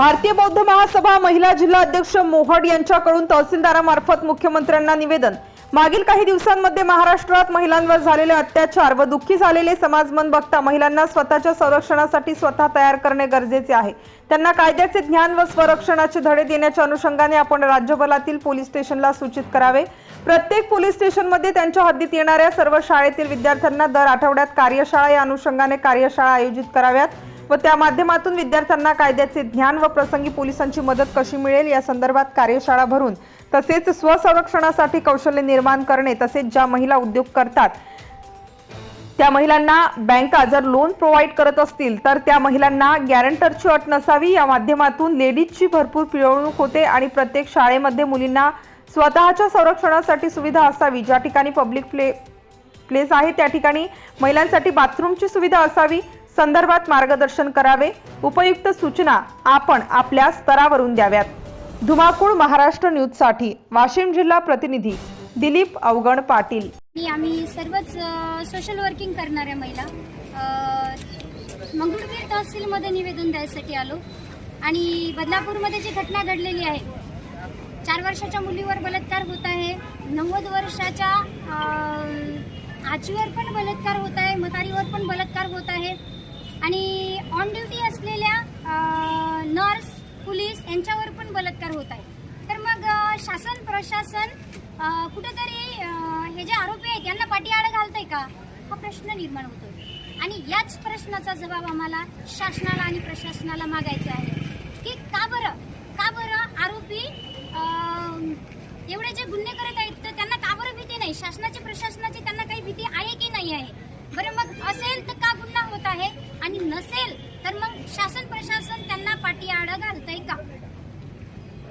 भारतीय बौद्ध महासभा महिला जिल्हा अध्यक्ष मोहड यांच्याकडून तहसीलदारामार्फत मुख्यमंत्र्यांना निवेदन. मागील काही दिवसांमध्ये महाराष्ट्रात महिलांवर झालेले अत्याचार व दुःखी झालेले समाजमन बघता महिलांना स्वतःच्या संरक्षणासाठी स्वतः तयार करणे गरजेचे आहे. त्यांना कायद्याचे ज्ञान व स्वरक्षणाचे धडे देण्याच्या अनुषंगाने आपण राज्यभरातील पोलीस स्टेशनला सूचित करावे. प्रत्येक पोलीस स्टेशनमध्ये त्यांच्या हद्दीत येणाऱ्या सर्व शाळेतील विद्यार्थ्यांना दर आठवड्यात कार्यशाळा या अनुषंगाने कार्यशाळा आयोजित कराव्यात. व त्या माध्यमातून विद्यार्थ्यांना कायद्याचे ज्ञान व प्रसंगी पोलिसांची मदत कशी मिळेल या संदर्भात कार्यशाळा भरून तसेच स्वसंरक्षणासाठी कौशल्य निर्माण करणे तसेच ज्या महिला उद्योग करतात त्या महिलांना बँका जर लोन प्रोव्हाइड करत असतील तर त्या महिलांना गॅरंटरची अट नसावी. या माध्यमातून लेडीजची भरपूर पिळवणूक होते आणि प्रत्येक शाळेमध्ये मुलींना स्वतःच्या संरक्षणासाठी सुविधा असावी. ज्या ठिकाणी पब्लिक प्ले प्लेस आहे त्या ठिकाणी महिलांसाठी बाथरूमची सुविधा असावी. संदर्भात मार्गदर्शन करावे. उपयुक्त सूचना आपण आपल्या स्तरावरून द्याव्यात. धुमाकूळ महाराष्ट्र न्यूजसाठी वाशिम जिल्हा प्रतिनिधी दिलीप अवगण पाटील. आम्ही सर्वच सोशल वर्किंग करणाऱ्या महिला. अ, तहसीलमध्ये निवेदन द्यायसाठी आलो. आणि बदलापूरमध्ये जी घटना घडलेली आहे चार वर्षाच्या मुलीवर बलात्कार होत आहे नव्वद वर्षाच्या आजीवर पण बलात्कार होत आहे म्हातारीवर पण बलात्कार होत आहे. आणि ऑन ड्युटी असलेल्या नर्स पोलीस यांच्यावर पण बलात्कार होत आहे. तर मग शासन प्रशासन कुठंतरी कुठेतरी हे जे आरोपी आहेत यांना पाठीआड घालतंय का? हा प्रश्न निर्माण होतो आणि याच प्रश्नाचा जबाब आम्हाला शासनाला आणि प्रशासनाला मागायचा आहे. की का बरं? का बरं आरोपी एवढे जे गुन्हे करत आहेत तर त्यांना का बरं भीती नाही? शासनाची प्रशासनाची त्यांना काही भीती आहे की नाही आहे बरं मग असेल तर का गुन्हा होत आहे आणि नसेल तर मग शासन प्रशासन त्यांना पाठीआड घालतंय का?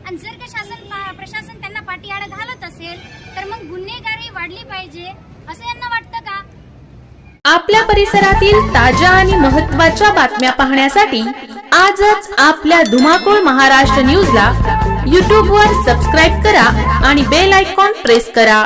आणि जर का शासन पा- प्रशासन त्यांना पाठीआड घालत असेल तर मग गुन्हेगारी वाढली पाहिजे असं यांना वाटतं का? आपल्या परिसरातील ताज्या आणि महत्त्वाच्या बातम्या पाहण्यासाठी आजच आपल्या धुमाकूळ महाराष्ट्र न्यूजला यूट्यूबवर सबस्क्राईब करा आणि बेल आयकॉन प्रेस करा.